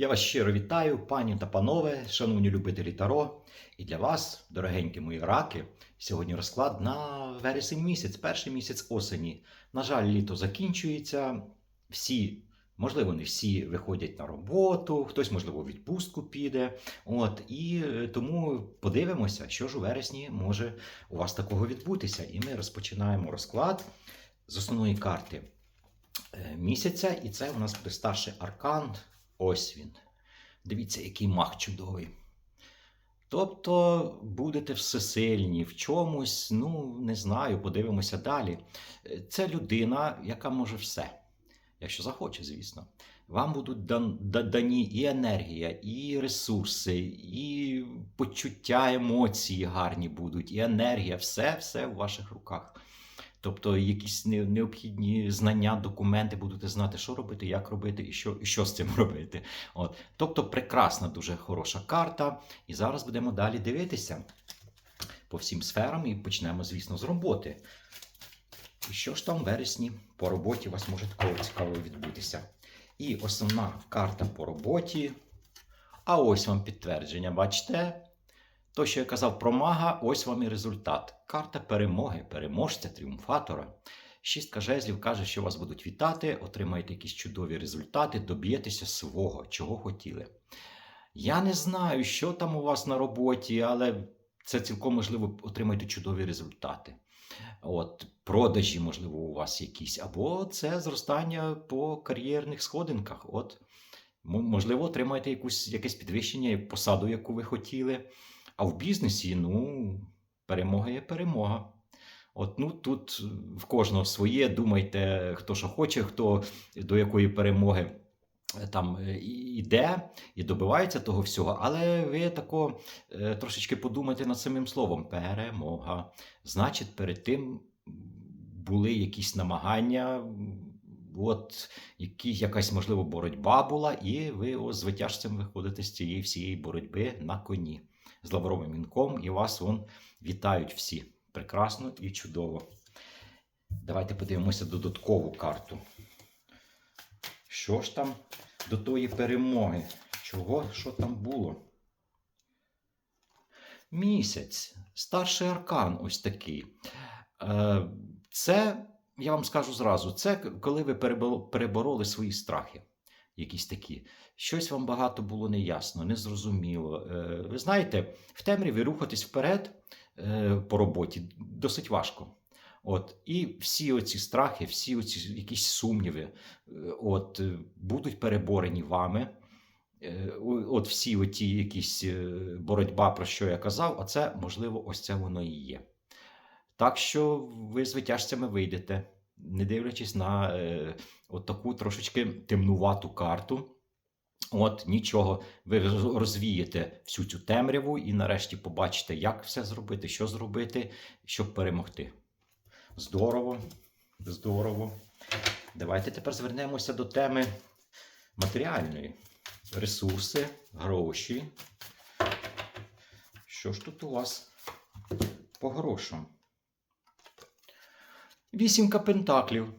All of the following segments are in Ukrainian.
Я вас щиро вітаю, пані та панове, шановні любителі Таро. І для вас, дорогенькі мої раки, сьогодні розклад на вересень місяць, перший місяць осені. На жаль, літо закінчується. Всі, можливо, не всі виходять на роботу, хтось, можливо, в відпустку піде. От, і е, тому подивимося, що ж у вересні може у вас такого відбутися. І ми розпочинаємо розклад з основної карти е, місяця, і це у нас буде старший аркан. Ось він. Дивіться, який мах чудовий. Тобто будете всесильні в чомусь, ну не знаю, подивимося далі. Е, Це людина, яка може все, якщо захоче, звісно. Вам будуть дан- дані і енергія, і ресурси, і почуття, емоції гарні будуть, і енергія, все, все в ваших руках. Тобто якісь необхідні знання, документи будете знати, що робити, як робити і що, і що з цим робити. От. Тобто прекрасна, дуже хороша карта. І зараз будемо далі дивитися по всім сферам і почнемо, звісно, з роботи. І що ж там в вересні по роботі у вас може такого цікавого відбутися? І основна карта по роботі. А ось вам підтвердження, бачите? То, що я казав про мага, ось вам і результат. Карта перемоги, переможця, тріумфатора. Шістка жезлів каже, що вас будуть вітати, отримаєте якісь чудові результати, доб'єтеся свого, чого хотіли. Я не знаю, що там у вас на роботі, але це цілком можливо отримаєте чудові результати. От, продажі, можливо, у вас якісь, або це зростання по кар'єрних сходинках. От, можливо, отримаєте якусь, якесь підвищення, посаду, яку ви хотіли. А в бізнесі, ну, перемога є перемога. От ну тут в кожного своє. Думайте, хто що хоче, хто до якої перемоги е, там е, іде і добивається того всього. Але ви тако е, трошечки подумайте над самим словом перемога. Значить, перед тим були якісь намагання. От які, якась можливо боротьба була, і ви ось звитяжцем виходите з цієї всієї боротьби на коні з лавровим вінком, і вас вон вітають всі. Прекрасно і чудово. Давайте подивимося додаткову карту. Що ж там до тої перемоги? Чого, що там було? Місяць, старший аркан ось такий. Е, Це, я вам скажу зразу, це коли ви перебороли свої страхи. Якісь такі. Щось вам багато було неясно, незрозуміло. Е, Ви знаєте, в темряві рухатись вперед е, по роботі досить важко. От, і всі оці страхи, всі оці якісь сумніви, е, от, будуть переборені вами. От всі оті якісь боротьба, про що я казав, оце, можливо, ось це воно і є. Так що ви з витяжцями вийдете, не дивлячись на е, от таку трошечки темнувату карту. От нічого, ви розвієте всю цю темряву і нарешті побачите, як все зробити, що зробити, щоб перемогти. Здорово, здорово. Давайте тепер звернемося до теми матеріальної. Ресурси, гроші. Що ж тут у вас по грошам? Вісімка пентаклів.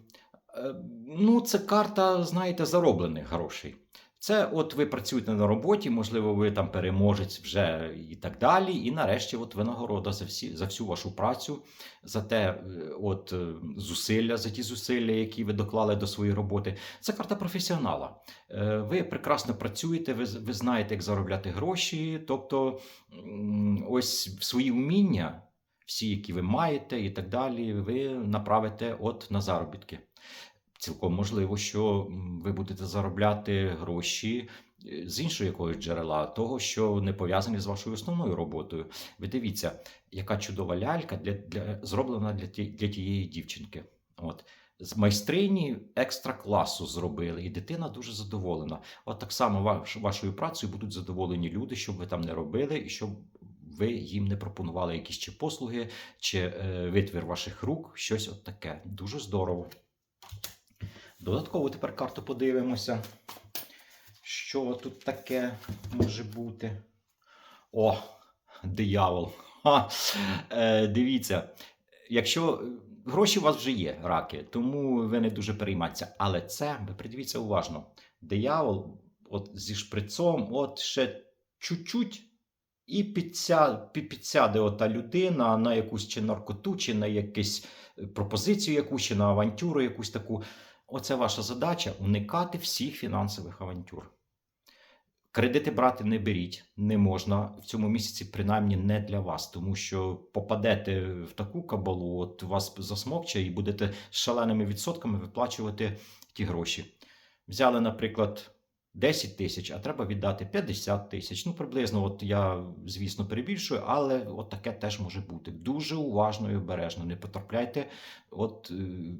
Е, Ну, це карта, знаєте, зароблених грошей. Це от ви працюєте на роботі, можливо, ви там переможець вже і так далі. І нарешті от винагорода за всі за всю вашу працю, за те, е, от е, зусилля, за ті зусилля, які ви доклали до своєї роботи. Це карта професіонала. Ви прекрасно працюєте, ви, ви знаєте, як заробляти гроші. Тобто, ось свої вміння, всі, які ви маєте, і так далі, ви направите от на заробітки. Цілком можливо, що ви будете заробляти гроші е, з іншого якогось джерела, того, що не пов'язані з вашою основною роботою. Ви дивіться, яка чудова лялька для, для, зроблена для, ті, для тієї дівчинки. От. З майстрині екстра класу зробили, і дитина дуже задоволена. От так само ваш, вашою працею будуть задоволені люди, щоб ви там не робили, і щоб ви їм не пропонували якісь чи послуги, чи е, витвір ваших рук, щось от таке. Дуже здорово. Додатково тепер карту подивимося. Що тут таке може бути? О, диявол. Ха. Е, дивіться, якщо е, гроші у вас вже є, раки, тому ви не дуже перейматися. Але це, ви придивіться уважно, диявол от зі шприцом, от ще чуть-чуть, і підся, підсяде ота людина на якусь чи наркоту, чи на якусь е, пропозицію якусь, чи на авантюру якусь таку. Оце ваша задача уникати всіх фінансових авантюр. Кредити брати не беріть, не можна в цьому місяці, принаймні не для вас, тому що попадете в таку кабалу, от вас засмокче і будете з шаленими відсотками виплачувати ті гроші. Взяли, наприклад, 10 тисяч, а треба віддати 50 тисяч. Ну, приблизно, от я, звісно, перебільшую, але от таке теж може бути. Дуже уважно і обережно. Не потрапляйте от, е,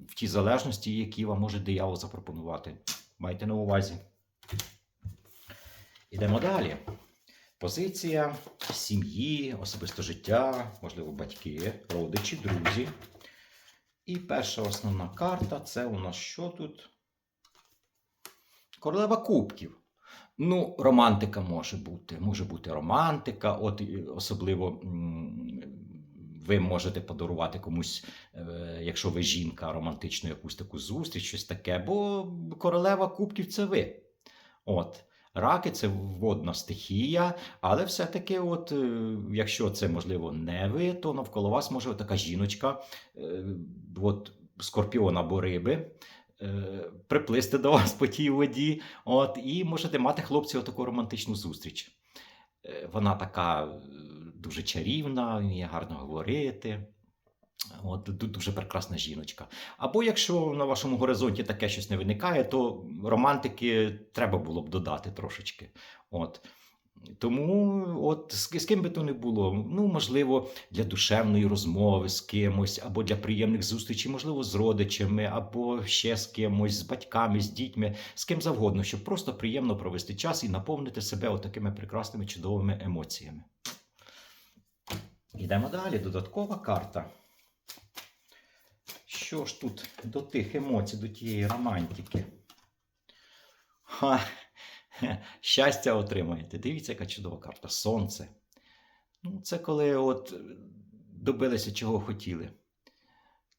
в ті залежності, які вам може диявол запропонувати. Майте на увазі. Ідемо далі. Позиція сім'ї, особисте життя, можливо, батьки, родичі, друзі. І перша основна карта це у нас що тут? Королева кубків. Ну, романтика може бути. Може бути романтика, от особливо ви можете подарувати комусь, е, якщо ви жінка, романтичну якусь таку зустріч, щось таке, бо королева кубків це ви. От. Раки це водна стихія, але все-таки, от, е, якщо це можливо не ви, то навколо вас може така жіночка, е, от, скорпіон або риби, приплисти до вас по тій воді, от, і можете мати хлопців таку романтичну зустріч. Е, Вона така е, дуже чарівна, вміє гарно говорити. От дуже прекрасна жіночка. Або якщо на вашому горизонті таке щось не виникає, то романтики треба було б додати трошечки. От. Тому, от з, з ким би то не було, ну можливо, для душевної розмови з кимось, або для приємних зустрічей, можливо, з родичами, або ще з кимось, з батьками, з дітьми, з ким завгодно, щоб просто приємно провести час і наповнити себе отакими прекрасними чудовими емоціями. Йдемо далі. Додаткова карта. Що ж тут до тих емоцій, до тієї романтики? Ха, щастя отримаєте. Дивіться, яка чудова карта. Сонце. Ну, це коли от е, добилися, чого хотіли.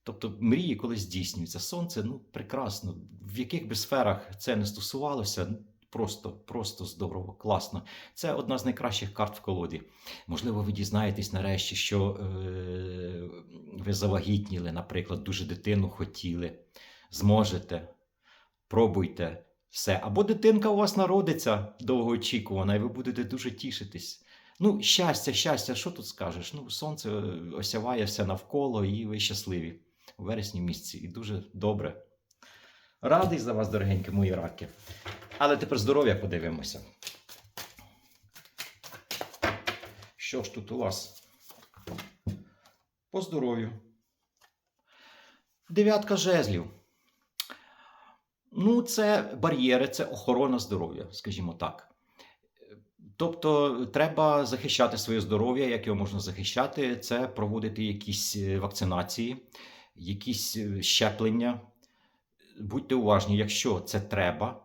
Тобто мрії, коли здійснюються. Сонце, ну, прекрасно. В яких би сферах це не стосувалося, просто, просто здорово, класно. Це одна з найкращих карт в колоді. Можливо, ви дізнаєтесь нарешті, що е, ви завагітніли, наприклад, дуже дитину хотіли. Зможете, пробуйте все. Або дитинка у вас народиться довгоочікувана, і ви будете дуже тішитись. Ну, щастя, щастя, що тут скажеш? Ну, сонце е, осяває все навколо, і ви щасливі у вересні місяці. І дуже добре. Радий за вас, дорогенькі мої раки. Але тепер здоров'я подивимося. Що ж тут у вас? По здоров'ю. Дев'ятка жезлів. Ну, це бар'єри, це охорона здоров'я, скажімо так. Тобто треба захищати своє здоров'я, як його можна захищати, це проводити якісь е, вакцинації, якісь е, щеплення. Будьте уважні, якщо це треба,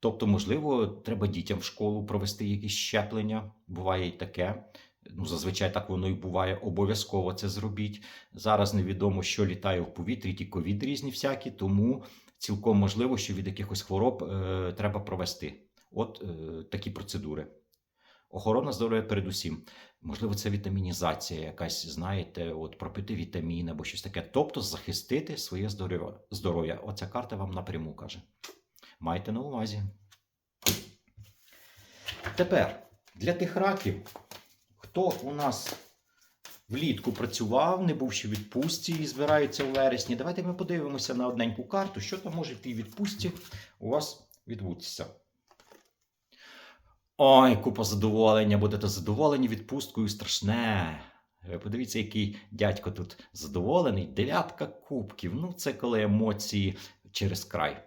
тобто, можливо, треба дітям в школу провести якісь щеплення, буває і таке. Ну, зазвичай так воно і буває. Обов'язково це зробіть. Зараз невідомо, що літає в повітрі, ті ковід різні всякі, тому цілком можливо, що від якихось хвороб е, треба провести. От е, такі процедури. Охорона здоров'я передусім. Можливо, це вітамінізація якась, знаєте, от пропити вітамін або щось таке. Тобто захистити своє здоров'я. Оця карта вам напряму каже. Майте на увазі. Тепер для тих раків, хто у нас влітку працював, не був ще відпустці і збирається у вересні, давайте ми подивимося на одненьку карту, що там може в тій відпустці у вас відбутися. Ой, купа задоволення, будете задоволені відпусткою страшне. Ви Подивіться, який дядько тут задоволений. Дев'ятка кубків. Ну, це коли емоції через край.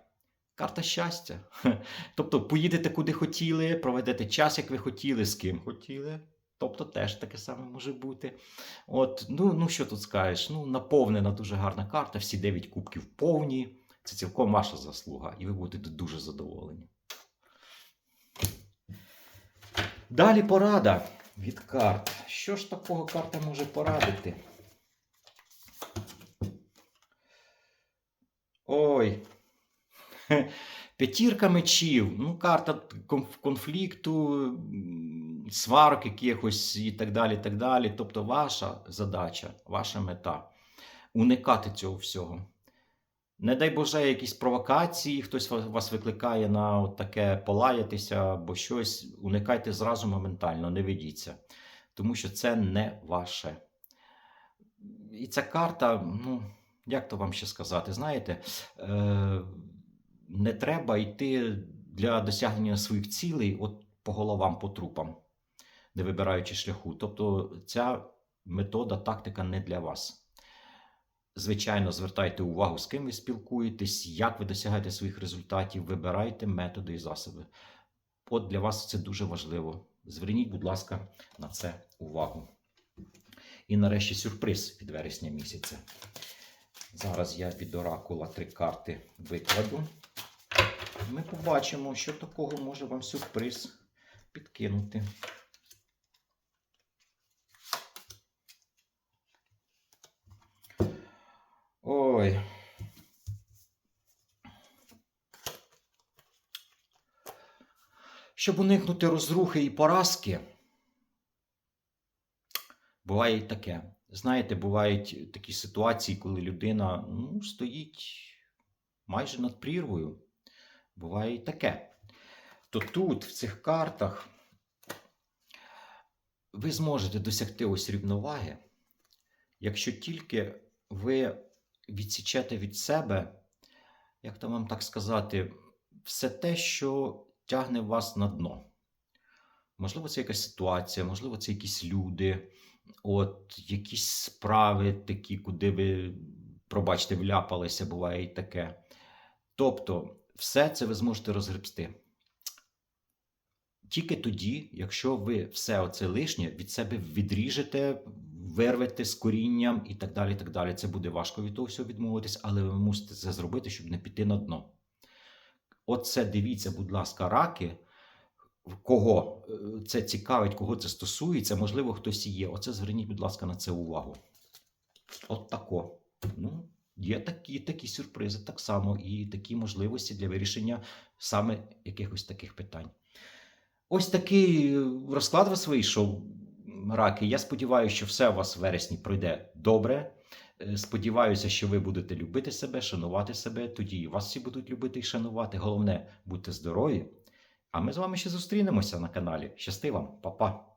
Карта щастя. Тобто поїдете куди хотіли, проведете час, як ви хотіли, з ким хотіли. Тобто теж таке саме може бути. От, ну, ну що тут скажеш? Ну, наповнена дуже гарна карта, всі 9 кубків повні. Це цілком ваша заслуга, і ви будете дуже задоволені. Далі порада від карт. Що ж такого карта може порадити? Ой. П'ятірка мечів, ну, карта конф- конфлікту, сварок якихось і так далі. так далі. Тобто, ваша задача, ваша мета уникати цього всього. Не дай Боже, якісь провокації, хтось вас викликає на таке полаятися або щось. Уникайте зразу моментально, не ведіться, тому що це не ваше. І ця карта, ну, як то вам ще сказати, знаєте, е, не треба йти для досягнення своїх цілей от по головам, по трупам, не вибираючи шляху. Тобто ця метода, тактика не для вас. Звичайно, звертайте увагу, з ким ви спілкуєтесь, як ви досягаєте своїх результатів, вибирайте методи і засоби. От для вас це дуже важливо. Зверніть, будь ласка, на це увагу. І нарешті сюрприз від вересня місяця. Зараз я від оракула три карти викладу. Ми побачимо, що такого може вам сюрприз підкинути. Ой. Щоб уникнути розрухи і поразки, буває і таке. Знаєте, бувають такі ситуації, коли людина ну, стоїть майже над прірвою. Буває і таке. То тут, в цих картах, ви зможете досягти ось рівноваги, якщо тільки ви відсічете від себе, як то вам так сказати, все те, що тягне вас на дно. Можливо, це якась ситуація, можливо, це якісь люди, от якісь справи такі, куди ви, пробачте, вляпалися, буває і таке. Тобто, все це ви зможете розгребсти. Тільки тоді, якщо ви все оце лишнє від себе відріжете, вирвете з корінням і так далі. і так далі. Це буде важко від того всього відмовитись, але ви мусите це зробити, щоб не піти на дно. Оце дивіться, будь ласка, раки. Кого е, це цікавить, кого це стосується, можливо, хтось і є. Оце зверніть, будь ласка, на це увагу. От тако. Ну, є такі, такі сюрпризи, так само, і такі можливості для вирішення саме якихось таких питань. Ось такий е, розклад вас вийшов, раки. Я сподіваюся, що все у вас в вересні пройде добре. Е, Сподіваюся, що ви будете любити себе, шанувати себе. Тоді і вас всі будуть любити і шанувати. Головне, будьте здорові. А ми з вами ще зустрінемося на каналі. Щасти вам, Па-па!